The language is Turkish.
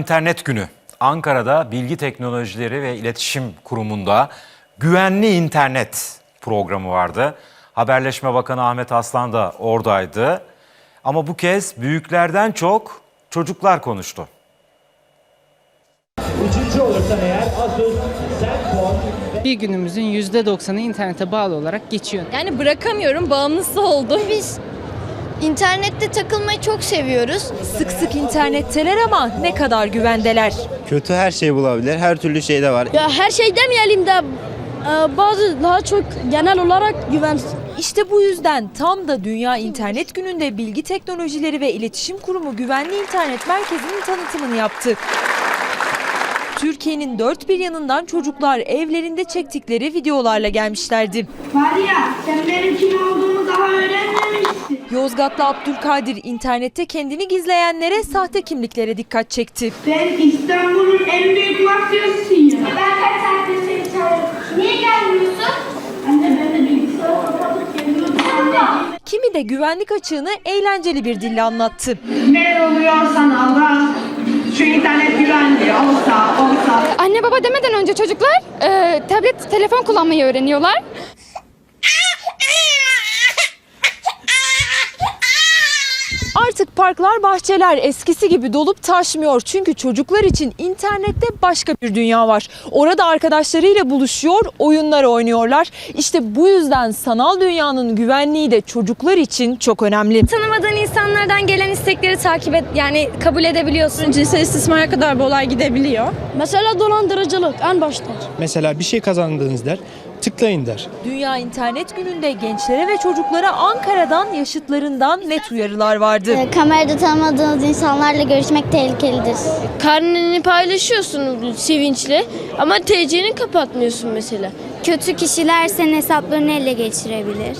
İnternet Günü Ankara'da Bilgi Teknolojileri ve İletişim Kurumu'nda Güvenli İnternet programı vardı. Haberleşme Bakanı Ahmet Aslan da oradaydı. Ama bu kez büyüklerden çok çocuklar konuştu. Üçüncü olursan eğer Asus Zenfone Bir günümüzün %90'ı internete bağlı olarak geçiyor. Yani bırakamıyorum, bağımlısı oldum. Biz internette takılmayı çok seviyoruz. Sık sık internetteler ama ne kadar güvendeler. Kötü her şey bulabilir. Her türlü şey de var. Ya her şey demeyelim de e, bazı daha çok genel olarak güven İşte bu yüzden tam da Dünya İnternet Günü'nde Bilgi Teknolojileri ve İletişim Kurumu Güvenli İnternet Merkezi'nin tanıtımını yaptı. Türkiye'nin dört bir yanından çocuklar evlerinde çektikleri videolarla gelmişlerdi. Var ya sen benim kim olduğumu daha öğrenmemişsin. Yozgatlı Abdülkadir internette kendini gizleyenlere sahte kimliklere dikkat çekti. Ben İstanbul'un en büyük mafyasıyım. Ben kaç saattir seni çağırıyorum. Niye gelmiyorsun? Anne ben de bilgisayarı kapatıp geliyordum. Kimi de güvenlik açığını eğlenceli bir dille anlattı. Ne oluyorsan Allah şu internet güvenli olsa olsa. Anne baba demeden önce çocuklar e, tablet, telefon kullanmayı öğreniyorlar. Artık parklar, bahçeler eskisi gibi dolup taşmıyor. Çünkü çocuklar için internette başka bir dünya var. Orada arkadaşlarıyla buluşuyor, oyunlar oynuyorlar. İşte bu yüzden sanal dünyanın güvenliği de çocuklar için çok önemli. Tanımadığın insanlardan gelen istekleri takip et, yani kabul edebiliyorsun. Cinsel istismara kadar bu olay gidebiliyor. Mesela dolandırıcılık en başta. Mesela bir şey kazandınız der, tıklayın der. Dünya İnternet Günü'nde gençlere ve çocuklara Ankara'dan, yaşıtlarından net uyarılar vardı. Kamerada tanımadığınız insanlarla görüşmek tehlikelidir. Karneni paylaşıyorsun sevinçle ama TC'ni kapatmıyorsun mesela. Kötü kişiler senin hesaplarını ele geçirebilir.